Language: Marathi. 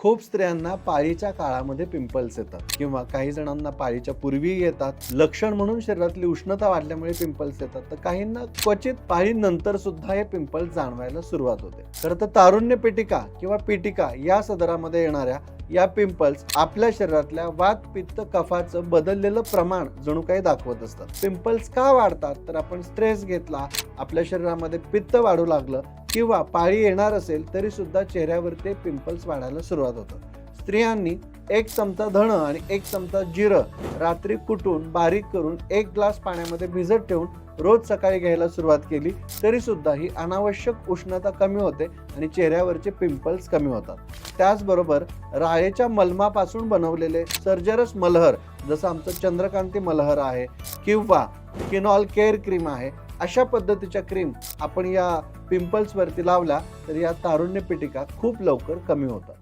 खूप स्त्रियांना पाळीच्या काळामध्ये पिंपल्स येतात किंवा काही जणांना पाळीच्या पूर्वी येतात. लक्षण म्हणून शरीरातली उष्णता वाढल्यामुळे पिंपल्स येतात. तर काहींना क्वचित पाळीनंतर सुद्धा हे पिंपल्स जाणवायला सुरुवात होते. खरं तर तारुण्य पेटिका किंवा पेटिका या सदरामध्ये येणाऱ्या या पिंपल्स आपल्या शरीरातल्या वात पित्त कफाचं बदललेलं प्रमाण जणू काही दाखवत असतात. पिंपल्स का वाढतात? तर आपण स्ट्रेस घेतला आपल्या शरीरामध्ये पित्त वाढू लागलं किंवा पाळी येणार असेल तरी सुद्धा चेहऱ्यावर ते पिंपल्स वाढायला सुरुवात होतं स्त्रियांनी एक चमचा धणं आणि एक चमचा जिरं रात्री कुटून बारीक करून एक ग्लास पाण्यामध्ये भिजत ठेवून रोज सकाळी घ्यायला सुरुवात केली तरी सुद्धा ही अनावश्यक उष्णता कमी होते आणि चेहऱ्यावरचे पिंपल्स कमी होतात. त्याचबरोबर राळेच्या मलमापासून बनवलेले सर्जरस मलहर जसं आमचं चंद्रकांती मलहर आहे किंवा किनॉल केअर क्रीम आहे. अशा पद्धतीच्या क्रीम आपण या पिंपल्सवरती लावल्या तर या तारुण्य पिटिका खूप लवकर कमी होतात.